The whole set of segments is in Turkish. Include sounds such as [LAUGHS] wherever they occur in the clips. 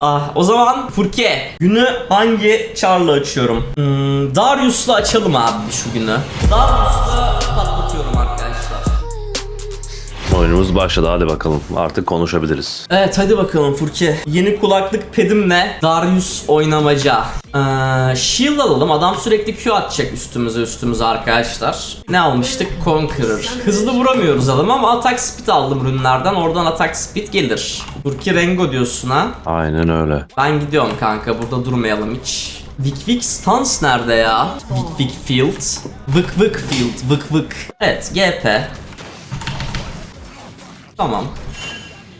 Ah, o zaman Furke günü hangi çarla açıyorum? Hmm, Darius'la açalım abi şu günü. Darius'la. Oyunumuz başladı hadi bakalım. Artık konuşabiliriz. Evet hadi bakalım Furke. Yeni kulaklık pedimle Darius oynamaca. Ee, shield alalım. Adam sürekli Q atacak üstümüze üstümüze arkadaşlar. Ne almıştık? Conqueror. Hızlı vuramıyoruz adamı ama atak speed aldım ürünlerden. Oradan atak speed gelir. Furke Rengo diyorsun ha. Aynen öyle. Ben gidiyorum kanka burada durmayalım hiç. Vic Vic Stance nerede ya? Vic Vic Field. Vık vık Field. Vık vık. Evet GP. Tamam.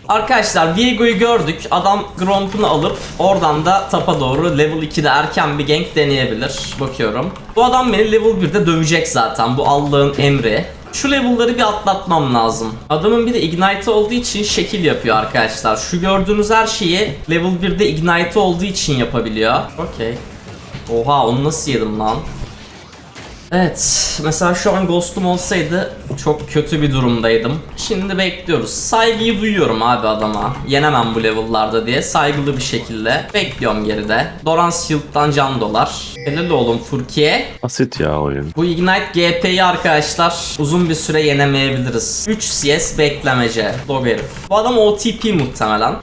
Arkadaşlar Viego'yu gördük. Adam Gromp'unu alıp oradan da tapa doğru level 2'de erken bir gank deneyebilir. Bakıyorum. Bu adam beni level 1'de dövecek zaten. Bu Allah'ın emri. Şu level'ları bir atlatmam lazım. Adamın bir de ignite olduğu için şekil yapıyor arkadaşlar. Şu gördüğünüz her şeyi level 1'de ignite olduğu için yapabiliyor. Okey. Oha onu nasıl yedim lan? Evet, mesela şu an Ghost'um olsaydı çok kötü bir durumdaydım. Şimdi bekliyoruz. Saygıyı duyuyorum abi adama. Yenemem bu level'larda diye saygılı bir şekilde bekliyorum geride. Doran Shield'dan can dolar. Helal oğlum Furkiye. Basit ya oyun. Bu Ignite GP'yi arkadaşlar uzun bir süre yenemeyebiliriz. 3 CS beklemece. Dog herif. Bu adam OTP muhtemelen.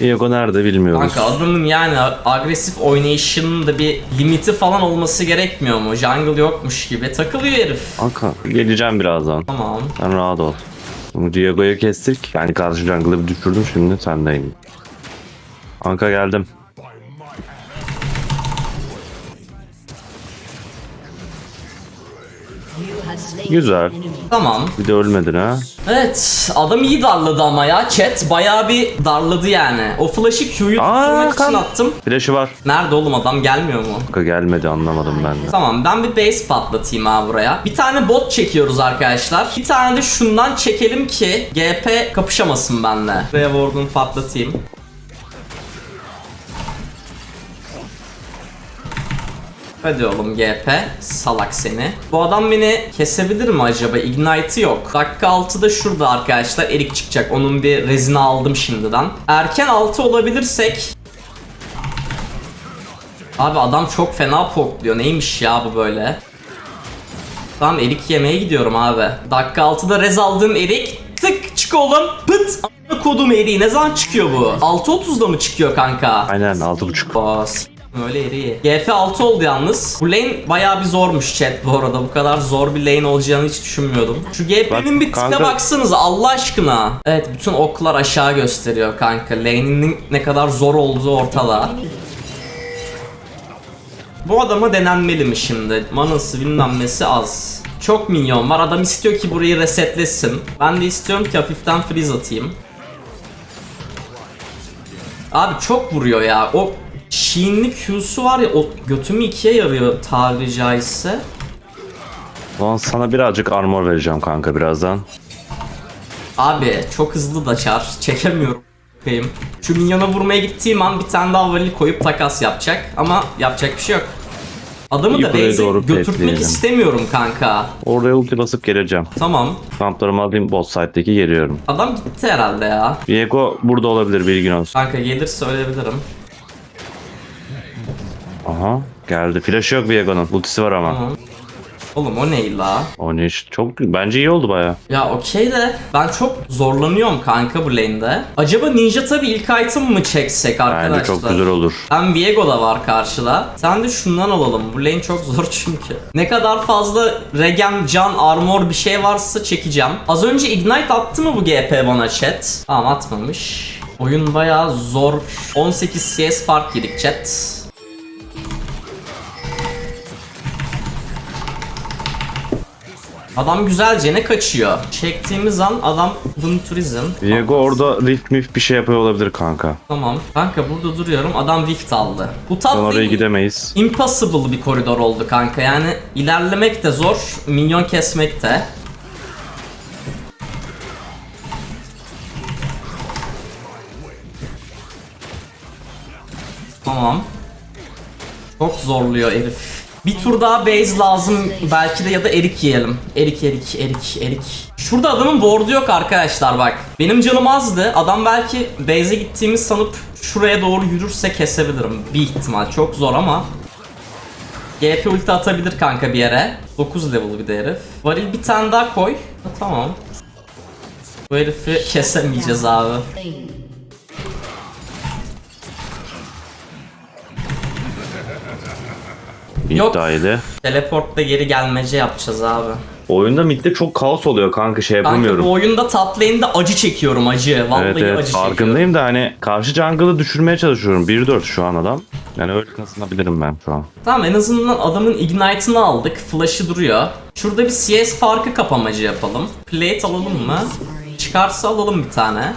Diego nerede bilmiyoruz. Kanka adamın yani agresif oynayışının da bir limiti falan olması gerekmiyor mu? Jungle yokmuş gibi. Takılıyor herif. Kanka geleceğim birazdan. Tamam. Sen rahat ol. Şimdi Diego'yu kestik. Yani karşı jungle'ı bir düşürdüm şimdi sendeyim. Kanka geldim. Güzel. Tamam. Bir de ölmedin ha. Evet adam iyi darladı ama ya chat bayağı bir darladı yani. O flash'ı Q'yu Aa, tutturmak için kan- attım. Flash'ı var. Nerede oğlum adam gelmiyor mu? Kanka gelmedi anlamadım ben de. Tamam ben bir base patlatayım abi buraya. Bir tane bot çekiyoruz arkadaşlar. Bir tane de şundan çekelim ki GP kapışamasın benimle. Buraya ward'unu patlatayım. Hadi oğlum GP. Salak seni. Bu adam beni kesebilir mi acaba? Ignite'ı yok. Dakika 6'da şurada arkadaşlar. Erik çıkacak. Onun bir rezini aldım şimdiden. Erken 6 olabilirsek Abi adam çok fena pokluyor. Neymiş ya bu böyle? Tamam erik yemeye gidiyorum abi. Dakika 6'da rez aldığım erik. Tık çık oğlum. Pıt. Kodum eriği. Ne zaman çıkıyor bu? 6.30'da mı çıkıyor kanka? Aynen 6.5. Aa, s- öyle eriği. GP 6 oldu yalnız. Bu lane bayağı bir zormuş chat bu arada. Bu kadar zor bir lane olacağını hiç düşünmüyordum. Şu GP'nin bir tipine baksanıza Allah aşkına. Evet bütün oklar aşağı gösteriyor kanka. Lane'inin ne kadar zor olduğu ortada. Bu adama denenmeli mi şimdi? Manası bilmem nesi az. Çok minyon var. Adam istiyor ki burayı resetlesin. Ben de istiyorum ki hafiften freeze atayım. Abi çok vuruyor ya. O Sheen'li Q'su var ya o götümü ikiye yarıyor tabiri caizse. Ulan sana birazcık armor vereceğim kanka birazdan. Abi çok hızlı da çar. Çekemiyorum. Bakayım. Şu minyona vurmaya gittiğim an bir tane daha valil koyup takas yapacak. Ama yapacak bir şey yok. Adamı da Yukarıya base'e doğru götürtmek petleyelim. istemiyorum kanka. Oraya ulti basıp geleceğim. Tamam. Kamplarımı alayım bot side'deki geliyorum. Adam gitti herhalde ya. Diego burada olabilir bilgin olsun. Kanka gelir söyleyebilirim. Aha geldi. Flash yok Diego'nun. Ultisi var ama. Tamam. Oğlum o ne la? O ne iş? Çok bence iyi oldu baya. Ya okey de ben çok zorlanıyorum kanka bu lane'de. Acaba Ninja tabi ilk item mı çeksek arkadaşlar? Bence çok güzel olur. Hem Viego da var karşıda. Sen de şundan alalım. Bu lane çok zor [LAUGHS] çünkü. Ne kadar fazla regen, can, armor bir şey varsa çekeceğim. Az önce ignite attı mı bu GP bana chat? Tamam atmamış. Oyun bayağı zor. 18 CS fark yedik chat. Adam güzelce ne kaçıyor. Çektiğimiz an adam Bunturizm. Diego orada rift mif bir şey yapıyor olabilir kanka. Tamam. Kanka burada duruyorum. Adam Rift aldı. Bu tatlı oraya gidemeyiz. impossible bir koridor oldu kanka. Yani ilerlemek de zor, minyon kesmek de. Tamam. Çok zorluyor herif. Bir tur daha base lazım belki de ya da erik yiyelim. Erik erik erik erik. Şurada adamın ward'u yok arkadaşlar bak. Benim canım azdı. Adam belki base'e gittiğimi sanıp şuraya doğru yürürse kesebilirim. Bir ihtimal. Çok zor ama. GP ulti atabilir kanka bir yere. 9 level bir de herif. Varil bir tane daha koy. Ha, tamam. Bu herifi kesemeyeceğiz abi. Yok. İddiaydı. Teleportla geri gelmece yapacağız abi. Oyunda midde çok kaos oluyor kanka şey Kanka yapamıyorum. bu oyunda top lane'de acı çekiyorum acı. Vallahi Evet evet acı çekiyorum. farkındayım da hani karşı jungle'ı düşürmeye çalışıyorum. 1-4 şu an adam. Yani öyle kazanabilirim ben şu an. Tamam en azından adamın ignite'ını aldık. Flash'ı duruyor. Şurada bir CS farkı kapamacı yapalım. Plate alalım mı? Çıkarsa alalım bir tane.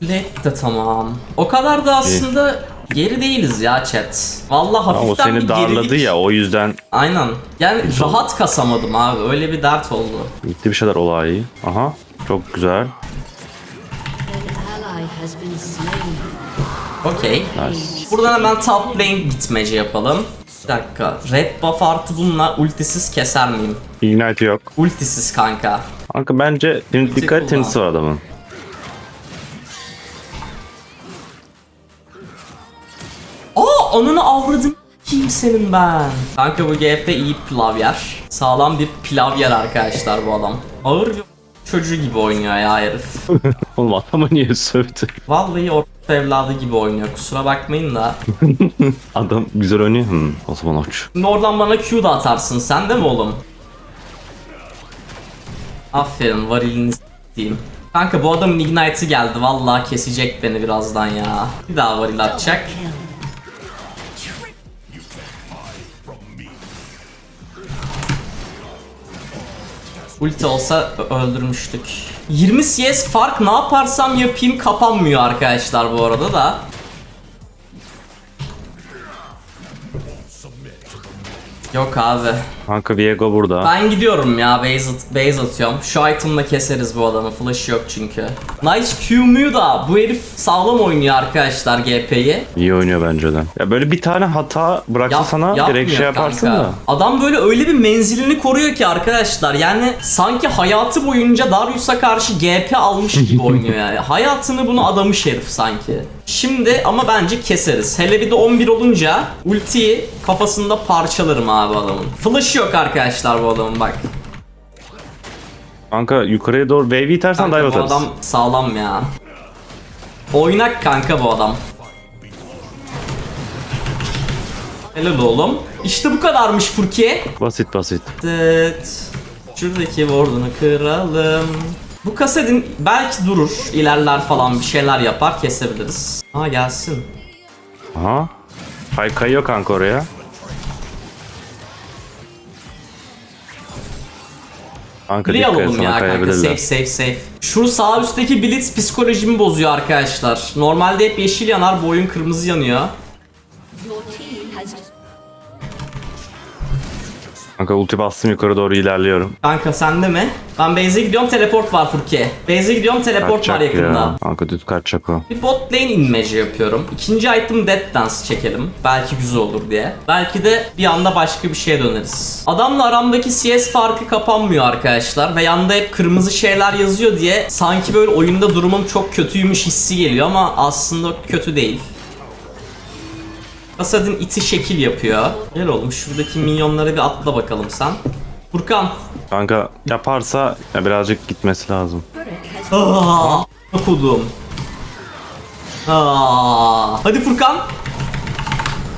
Plate de tamam. O kadar da aslında geri değiliz ya chat. Vallahi Ama o hafiften seni bir darladı gerilik. ya o yüzden Aynen. Yani rahat kasamadım abi. Öyle bir dert oldu. gitti bir şeyler olay. Aha çok güzel. An ally has been slain. Okey. Nice. Buradan hemen top lane gitmece yapalım. Bir dakika. Red buff artı bununla ultisiz keser miyim? Ignite yok. Ultisiz kanka. Kanka bence dikkat kullan. var adamın. Ananı avradım. Kimsenin ben. Kanka bu GP iyi pilav yer. Sağlam bir pilav yer arkadaşlar bu adam. Ağır bir çocuğu gibi oynuyor ya herif. [LAUGHS] Oğlum adamı niye sövdü? Vallahi orta evladı gibi oynuyor. Kusura bakmayın da. [LAUGHS] Adam güzel oynuyor. Hmm, o zaman uç. Şimdi oradan bana Q da atarsın sen de mi oğlum? Aferin varilini s**eyim. Kanka bu adamın ignite'ı geldi. Vallahi kesecek beni birazdan ya. Bir daha varil atacak. Ulti olsa öldürmüştük. 20 CS fark ne yaparsam yapayım kapanmıyor arkadaşlar bu arada da. Yok abi. Kanka Viego burada. Ben gidiyorum ya base, at- base atıyorum. Şu item'la keseriz bu adamı. Flash yok çünkü. Nice Q'muyu da bu herif sağlam oynuyor arkadaşlar GP'yi. İyi oynuyor bence de. Ya böyle bir tane hata bıraksa Yap- sana direkt şey yaparsın kanka. da. Adam böyle öyle bir menzilini koruyor ki arkadaşlar. Yani sanki hayatı boyunca Darius'a karşı GP almış gibi oynuyor yani. [LAUGHS] Hayatını bunu adamış herif sanki. Şimdi ama bence keseriz. Hele bir de 11 olunca ultiyi kafasında parçalarım abi adamın. Flash yok arkadaşlar bu adamın bak. Kanka yukarıya doğru wave itersen Kanka dive bu atarız. adam sağlam ya. Oynak kanka bu adam. Helal oğlum. İşte bu kadarmış Furki. Basit basit. Evet. Şuradaki ward'unu kıralım. Bu kasetin belki durur, ilerler falan bir şeyler yapar, kesebiliriz. Ha gelsin. Aha. Kay kayıyor kanka oraya. Kanka et alalım ya kanka, safe safe safe. Şu sağ üstteki blitz psikolojimi bozuyor arkadaşlar. Normalde hep yeşil yanar, bu oyun kırmızı yanıyor. Kanka ulti bastım yukarı doğru ilerliyorum. Kanka sende mi? Ben base'e gidiyorum teleport var Furki. Base'e gidiyorum teleport var Kaçacak yakında. ya. Kanka düz kaçacak o. Bir bot lane inmece yapıyorum. İkinci item Dead Dance çekelim. Belki güzel olur diye. Belki de bir anda başka bir şeye döneriz. Adamla aramdaki CS farkı kapanmıyor arkadaşlar. Ve yanda hep kırmızı şeyler yazıyor diye sanki böyle oyunda durumum çok kötüymüş hissi geliyor ama aslında kötü değil. Kasadin iti şekil yapıyor. Gel oğlum şuradaki minyonlara bir atla bakalım sen. Furkan. Kanka yaparsa ya birazcık gitmesi lazım. turret has Aa, okudum. Aa, hadi Furkan.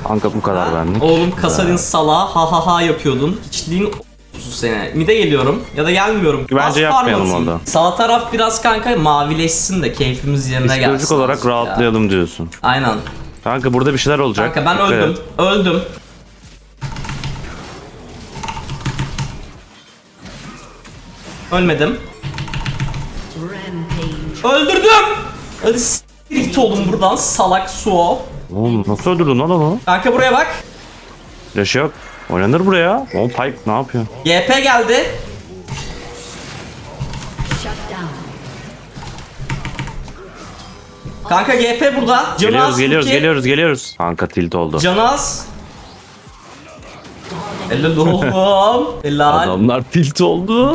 Kanka bu kadar benlik. Oğlum Kasadin sala ha ha ha yapıyordun. Hiçliğin o**susu seni. Mide geliyorum ya da gelmiyorum. Bence Az yapmayalım orada. Sağ taraf biraz kanka mavileşsin de keyfimiz yerine gelsin. Psikolojik olarak ya. rahatlayalım diyorsun. Aynen. Kanka burada bir şeyler olacak. Kanka ben Dikkat öldüm. et. Öldüm. Ölmedim. rampage. Öldürdüm. Hadi git oğlum buradan salak suo. Oğlum nasıl öldürdün lan onu? Kanka buraya bak. Flash yok. Oynanır buraya. O Pyke ne yapıyor? GP geldi. Kanka GP burada. Canı Geliyoruz geliyoruz Furki. geliyoruz geliyoruz. Kanka tilt oldu. Canı az. Helal oğlum. [LAUGHS] Helal. Adamlar tilt oldu.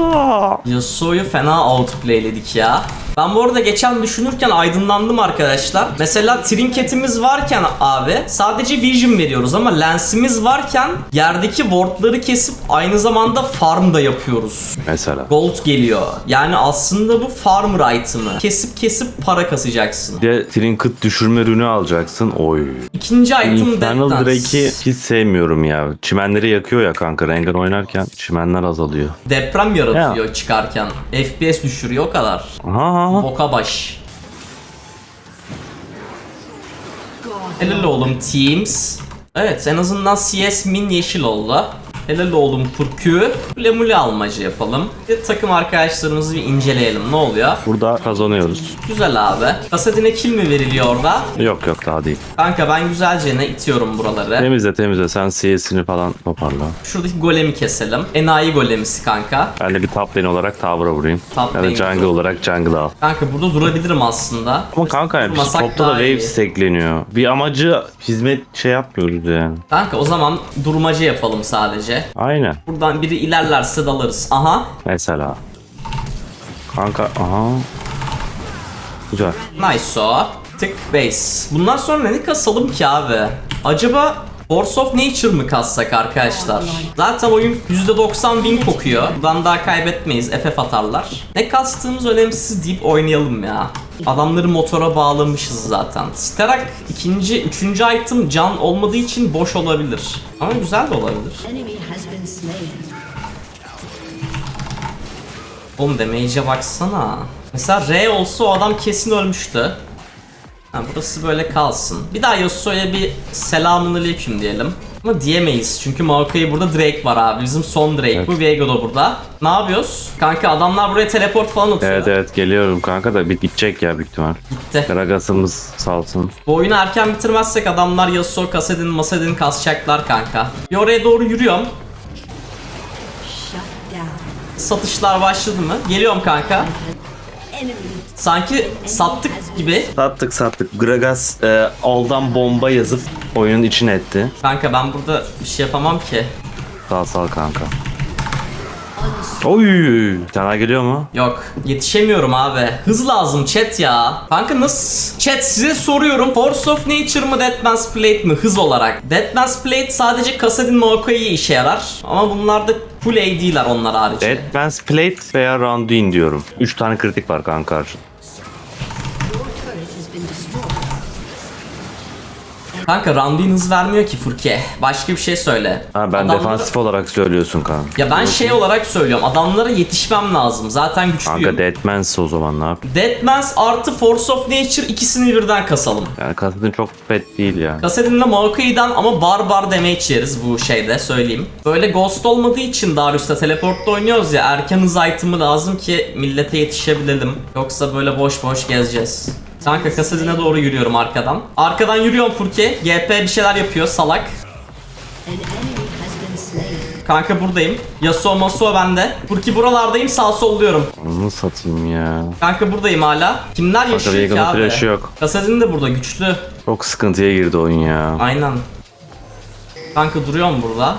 Yasuo'yu fena outplayledik ya. Ben bu arada geçen düşünürken aydınlandım arkadaşlar. Mesela trinketimiz varken abi sadece vision veriyoruz ama lensimiz varken yerdeki wardları kesip aynı zamanda farm da yapıyoruz. Mesela. Gold geliyor. Yani aslında bu farmer item'ı. Kesip kesip para kasacaksın. Bir de trinket düşürme ürünü alacaksın. Oy. İkinci item Infernal Death Drake'i hiç sevmiyorum ya. Çimenleri yakıyor ya kanka. Rengar oynarken çimenler azalıyor. Deprem yaratıyor çıkarken. FPS düşürüyor o kadar. Aha, aha. Boka baş. Helal oğlum Teams. Evet en azından CS min yeşil oldu. Helal oğlum Furkü. Lemuli almacı yapalım. Bir takım arkadaşlarımızı bir inceleyelim ne oluyor. Burada kazanıyoruz. Güzel abi. Kasadine kill mi veriliyor orada? Yok yok daha değil. Kanka ben güzelce ne itiyorum buraları. Temizle temizle sen CS'ini falan toparla. Şuradaki golemi keselim. Enayi golemisi kanka. Ben de bir top lane olarak tower'a vurayım. Top ya da jungle olarak jungle al. Kanka burada durabilirim aslında. Ama kanka yani biz topta da wave stackleniyor. Bir amacı hizmet şey yapmıyoruz yani. Kanka o zaman durmaca yapalım sadece. Aynen. Buradan biri ilerlerse dalarız. Aha. Mesela. Kanka aha. Güzel. Nice o. Tık base. Bundan sonra ne kasalım ki abi? Acaba Force of Nature mı kassak arkadaşlar? Zaten oyun %90 win kokuyor. Buradan daha kaybetmeyiz. FF atarlar. Ne kastığımız önemsiz deyip oynayalım ya. Adamları motora bağlamışız zaten. Sterak ikinci, üçüncü item can olmadığı için boş olabilir. Ama güzel de olabilir. Oğlum damage'e baksana. Mesela R olsa o adam kesin ölmüştü. Ha, burası böyle kalsın. Bir daha Yasuo'ya bir selamun aleyküm diyelim. Ama diyemeyiz çünkü Maokai burada Drake var abi. Bizim son Drake bu. Viego da burada. Ne yapıyoruz? Kanka adamlar buraya teleport falan atıyor. Evet evet geliyorum kanka da bir gidecek ya büyük ihtimal. Gitti. Gragas'ımız salsın. Bu oyunu erken bitirmezsek adamlar Yasuo, Kassadin, Masadin kasacaklar kanka. Bir oraya doğru yürüyorum. Satışlar başladı mı? Geliyorum kanka. Sanki sattık gibi. Sattık sattık. Gragas e, aldan bomba yazıp oyunun içine etti. Kanka ben burada bir şey yapamam ki. Sağ sal kanka. Oy! Bir tane daha geliyor mu? Yok yetişemiyorum abi. Hız lazım chat ya. Kanka nasıl? Chat size soruyorum. Force of Nature mı Deadman's Plate mi hız olarak? Deadman's Plate sadece Kassadin Maokai'ye işe yarar. Ama bunlar da full AD'ler onlar harici. Deadman's Plate veya Randuin diyorum. 3 tane kritik var kanka karşıda. Kanka Randuin hız vermiyor ki Furke. Başka bir şey söyle. Ha ben Adamları- defansif olarak söylüyorsun kanka. Ya ben şey olarak söylüyorum. Adamlara yetişmem lazım. Zaten güçlüyüm. Kanka Deadman's o zaman ne yap? Deadman's artı Force of Nature ikisini birden kasalım. Yani Kassadin çok pet değil yani. Kasedin'le Maokai'den ama barbar damage yeriz bu şeyde söyleyeyim. Böyle ghost olmadığı için Darius'ta teleportla oynuyoruz ya erken hız item'ı lazım ki millete yetişebilelim. Yoksa böyle boş boş gezeceğiz. Kanka Kasedin'e doğru yürüyorum arkadan. Arkadan yürüyorum Furki. GP bir şeyler yapıyor salak. Kanka buradayım. Yasuo Masuo bende. Furki buralardayım sağ solluyorum. Onu satayım ya. Kanka buradayım hala. Kimler yaşıyor ki Veigar'ın abi? flash'ı yok. Kasedin de burada güçlü. Çok sıkıntıya girdi oyun ya. Aynen. Kanka duruyorum burada.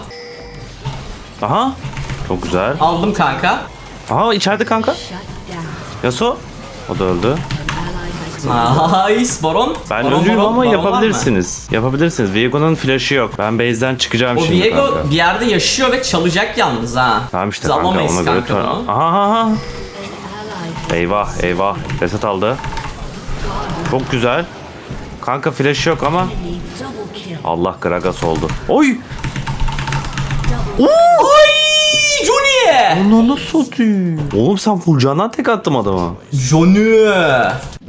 Aha. Çok güzel. Aldım kanka. Aha içeride kanka. Yasuo. O da öldü. An ally has been Nice Baron. Ben Baron, ama Baron yapabilirsiniz. Yapabilirsiniz. Viego'nun flash'ı yok. Ben base'den çıkacağım O şimdi Viego kanka. bir yerde yaşıyor ve çalacak yalnız ha. Tamam işte Biz kanka ona göre kanka tur- bunu. Aha aha Eyvah eyvah. Reset aldı. Çok güzel. Kanka flash yok ama. Allah Gragas oldu. Oy! Oy! Johnny! Onu nasıl atıyor? Oğlum sen full candan tek attım adama. Johnny!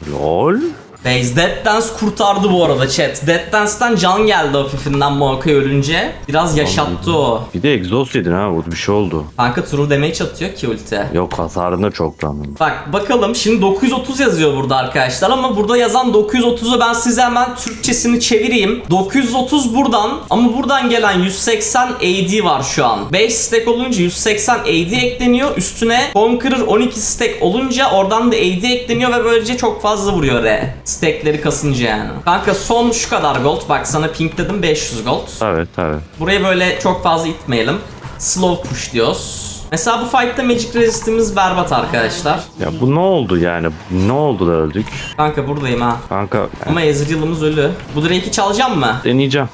Lol. Base Dead Dance kurtardı bu arada chat. Dead Dance'den can geldi hafifinden Maokai ölünce. Biraz yaşattı o. Bir de exhaust yedin ha burada bir şey oldu. Kanka true damage atıyor ki ulti. Yok hasarında çok lan. Bak bakalım şimdi 930 yazıyor burada arkadaşlar ama burada yazan 930'u ben size hemen Türkçesini çevireyim. 930 buradan ama buradan gelen 180 AD var şu an. 5 stack olunca 180 AD ekleniyor. Üstüne Conqueror 12 stack olunca oradan da AD ekleniyor ve böylece çok fazla vuruyor R. Stackleri kasınca yani. Kanka son şu kadar gold. Bak sana pink dedim 500 gold. Evet evet. Burayı böyle çok fazla itmeyelim. slow push diyoruz. Mesela bu fight'ta magic resistimiz berbat arkadaşlar. Ya bu ne oldu yani? Ne oldu da öldük? Kanka buradayım ha. Kanka yani Ama Ezreal'ımız ölü. Bu Drake'i çalacağım mı? deneyeceğim.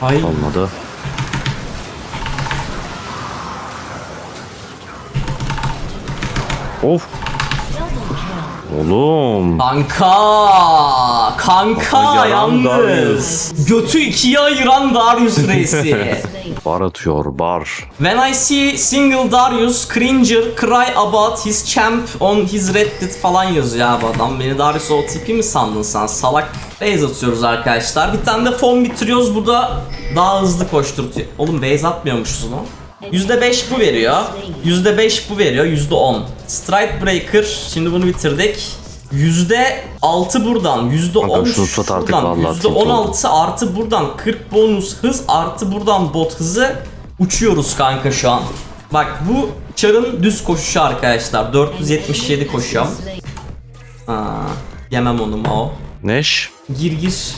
Hayır. Olmadı. Of. Oğlum. Kanka! Kanka yaran yalnız. Götü ikiye ayıran Darius reisi. [LAUGHS] Bar atıyor bar. When I see single Darius, Cringer, cry about his champ on his reddit falan yazıyor abi adam. Beni Darius OTP mi sandın sen salak? Base atıyoruz arkadaşlar. Bir tane de form bitiriyoruz. Burada daha hızlı koşturtuyor. Oğlum base atmıyormuşuz lan. %5 bu veriyor. %5 bu veriyor. %10. Stride Breaker. Şimdi bunu bitirdik. %6 buradan, %10 Kanka şunu sat artık şuradan, vallahi tilt %16 artı buradan 40 bonus hız artı buradan bot hızı uçuyoruz kanka şu an. Bak bu çarın düz koşuşu arkadaşlar. 477 koşuyorum. Aa, yemem onu Mao. Neş. Gir gir.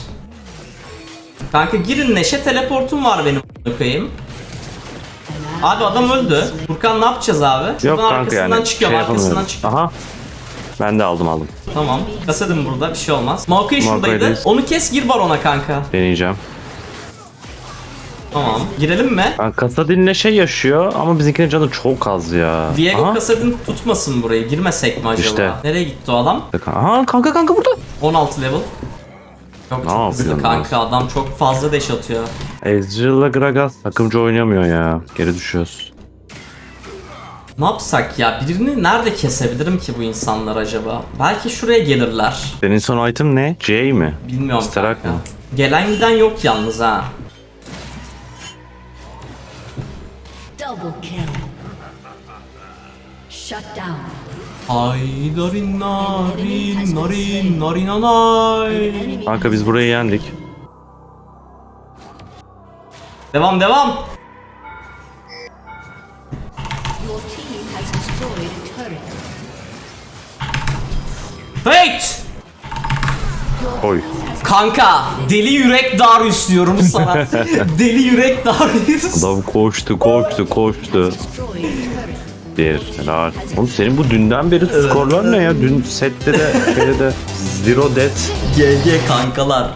Kanka girin Neşe teleportum var benim koyayım. Abi adam öldü. Furkan ne yapacağız abi? Yok Şuradan kanka arkasından yani. çıkıyorum şey arkasından yapamıyorum. çıkıyorum. Aha. Ben de aldım aldım. Tamam. Kasedim burada bir şey olmaz. Maokai şuradaydı. Maokai'deyiz. Onu kes gir var ona kanka. Deneyeceğim. Tamam. Girelim mi? Ben Kasadin'le şey yaşıyor ama bizimkinin canı çok az ya. Diego Aha. Kasadin tutmasın burayı. Girmesek mi acaba? İşte. Nereye gitti o adam? Aha kanka kanka burada. 16 level. Ne çok hızlı yapıyorsun kanka adam çok fazla deş atıyor. Ezreal'la Gragas takımcı oynamıyor ya. Geri düşüyoruz. Ne yapsak ya? Birini nerede kesebilirim ki bu insanlar acaba? Belki şuraya gelirler. Senin son item ne? J mi? Bilmiyorum Starak kanka. mı? Gelen giden yok yalnız ha. Double kill. Shut down. Ay narin narin narin narin anay. Kanka biz burayı yendik. Devam devam. your team has destroyed a turret. Wait! Oy. Kanka deli yürek Darius diyorum sana. [LAUGHS] deli yürek Darius. Adam koştu koştu koştu. Destroyed a turret. Bir helal. Oğlum senin bu dünden beri skorlar ne ya? Dün sette de şeyde de Zero Death. GG kankalar.